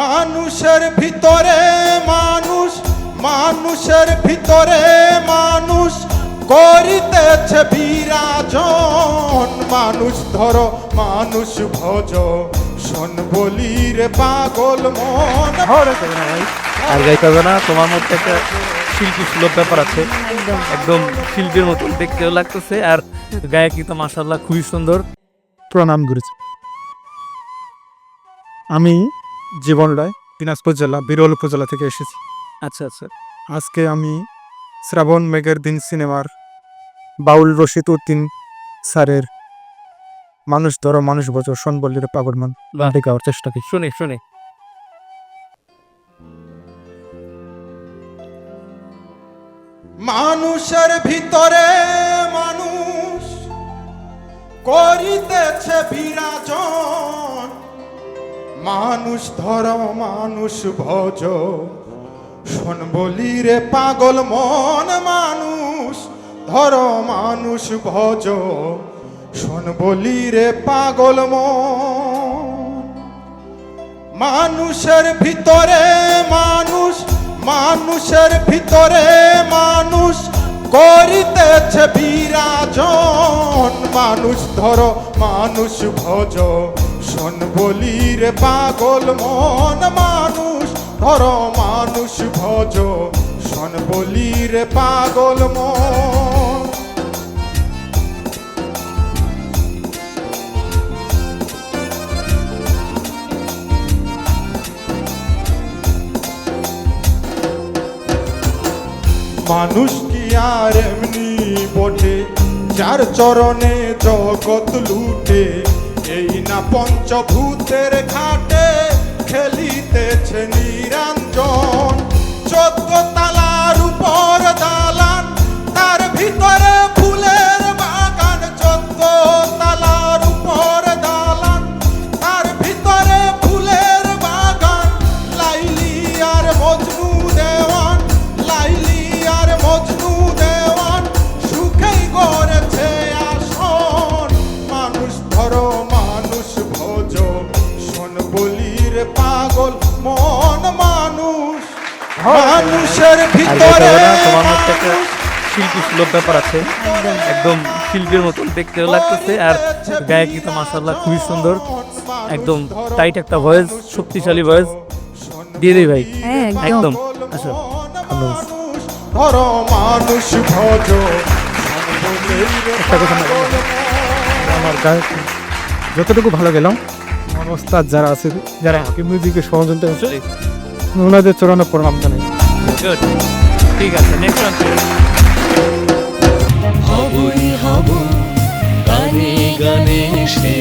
মানুষের ভিতরে মানুষ মানুষের ভিতরে মানুষ করিতেছে বিরাজন। মানুষ ধরো মানুষ ভজ শোন বলি রে পাগল মন। তবে না ভাই। আর গাইতে হবে না তোমার মধ্যে একটা শিল্পী সুলভ ব্যাপার আছে। একদম শিল্পীর মতন দেখতেও লাগতেছে আর গায়কি তো মাসাল্লাহ খুবই সুন্দর। প্রণাম গুরুজি। আমি জীবন রায় দিনাজপুর জেলা বিরল উপজেলা থেকে এসেছি। আচ্ছা আচ্ছা। আজকে আমি শ্রাবণ মেঘের দিন সিনেমার বাউল রশিদ উদ্দিন স্যারের মানুষ ধরো মানুষ বছর সনবল্লির পাগলমান গানটি গাওয়ার চেষ্টা করি। শুনি শুনি। মানুষের ভিতরে মানুষ করিতেছে বিরাজন। মানুষ ধর, মানুষ ভজ। শোন বলি রে পাগল মন মানুষ, ধর, মানুষ ভজ। শোন বলি রে পাগল মন, মানুষের ভিতরে মানুষ, মানুষের ভিতরে মানুষ করিতেছে বিরাজন। মানুষ ধর, মানুষ ভজ। শোন বলি রে পাগল মন মানুষ, ধরো মানুষ ভজ। শোন বলি রে পাগল মন। মানুষ কি আর এমনি বটে? যার চরণে জগৎ লুটে এই না পঞ্চভূতের ঘাটে খেলিতেছে নিরঞ্জন। বলির পাগল মন মানুষ মানুষের ভিতরে তোমার মধ্যে শিল্পী সুলভ ব্যাপার আছে। একদম শিল্পীর মতন দেখতেও লাগতেছে আর গায়কি তো মাসাল্লাহ খুবই সুন্দর। একদম টাইট একটা ভয়েস শক্তিশালী ভয়েস দিয়ে দিই ভাই। হ্যাঁ একদম। একদম। আচ্ছা মানুষ ভজ। একটা কথা আমার গায়ক যতটুকু ভালো গেলাম আমার ওস্তাদ যারা আছে যারা হাকিম মিউজিকে সহযোগিতা আছে ওনাদের চরণে প্রণাম জানাই। গুড ঠিক আছে নেক্সট ওয়ান হবই হব গানে গানে সে